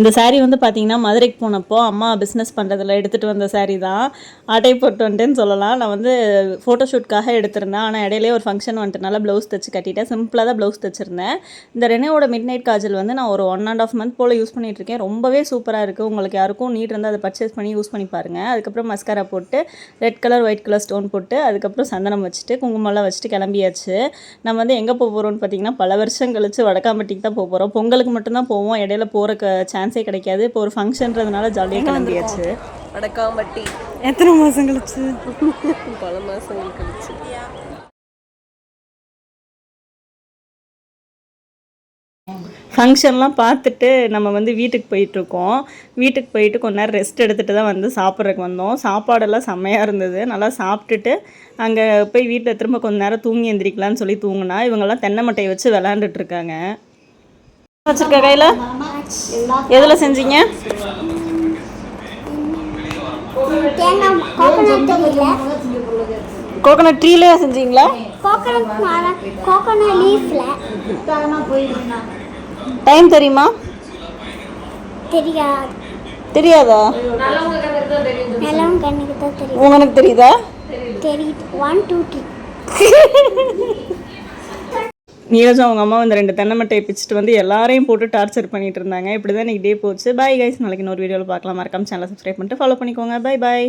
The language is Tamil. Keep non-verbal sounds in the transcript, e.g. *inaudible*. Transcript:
இந்த சாரீ வந்து பார்த்தீங்கன்னா மதுரைக்கு போனப்போ அம்மா பிஸ்னஸ் பண்ணுறதுல எடுத்துகிட்டு வந்த சாரீ தான். ஆட்டை போட்டு வந்துட்டேன்னு சொல்லலாம். நான் வந்து ஃபோட்டோஷூட்காக எடுத்திருந்தேன். ஆனால் இடையிலே ஒரு ஃபங்க்ஷன் வந்துட்டனால ப்ளவுஸ் தைச்சு கட்டிட்டேன். சிம்பிளாக தான் ப்ளவுஸ் தைச்சிருந்தேன். இந்த ரெனோட மிட் நைட் காஜல் வந்து நான் ஒரு ஒன் அண்ட் ஆஃப் மந்த் போல் யூஸ் பண்ணிகிட்ருக்கேன் இருக்கேன். ரொம்பவே சூப்பராக இருக்குது உங்களுக்கு யாருக்கும் நீட் இருந்தால் அதை பர்ச்சேஸ் பண்ணி யூஸ் பண்ணி பாருங்கள் அதுக்கப்புறம் மஸ்காரா போட்டு red colour white colour stone போட்டு அதுக்கப்புறம் சந்தனம் வச்சுட்டு குங்குமம்லாம் வச்சுட்டு கிளம்பியாச்சு. நம்ம வந்து எங்கே போக போகிறோம்னு பார்த்தீங்கன்னா பல வருஷம் கழிச்சு வடக்காம்பட்டிக்கு தான் போக போகிறோம் பொங்கலுக்கு மட்டும்தான் போவோம். இடையில போகிறக்கு சான்ஸே கிடைக்காது. இப்போ ஒரு ஃபங்க்ஷன்றதுனால ஜாலியாக கிளம்பியாச்சு. வடக்காம்பட்டி எத்தனை மாதம் கழிச்சு? *laughs* பல மாசங்கள் கழிச்சு. ஃபங்க்ஷன்லாம் பார்த்துட்டு நம்ம வந்து வீட்டுக்கு போயிட்டுருக்கோம். வீட்டுக்கு போயிட்டு கொஞ்ச நேரம் ரெஸ்ட் எடுத்துகிட்டு தான் வந்து சாப்பிட்றதுக்கு வந்தோம். சாப்பாடெல்லாம் செம்மையாக இருந்தது. நல்லா சாப்பிட்டுட்டு அங்கே போய் வீட்டில் திரும்ப கொஞ்ச நேரம் தூங்கி எந்திரிக்கலாம்னு சொல்லி தூங்கினா இவங்கெல்லாம் தென்னை மட்டையை வச்சு விளாண்டுட்டு இருக்காங்க. வச்சுருக்க கையில்? எதில் செஞ்சீங்க? கோகோனட் ட்ரீலேயே செஞ்சீங்களா? டைம் தெரியுமா? தெரியாது. உங்களுக்கு தெரியுதா? தெரியுது. ஒன் டூ த்ரீ நீரஜும் அவங்க அம்மா வந்து ரெண்டு தென்னமட்டையை பிச்சுட்டு வந்து எல்லாரையும் போட்டு டார்ச்சர் பண்ணிட்டு இருந்தாங்க. இப்படி தான் இன்னைக்கு டே போச்சு. பாய் கைஸ் நாளைக்கு இன்னொரு வீடியோவில் பார்க்கலாம். மறக்காம சேனலை சப்ஸ்கிரைப் பண்ணிட்டு ஃபாலோ பண்ணிக்கோங்க. Bye bye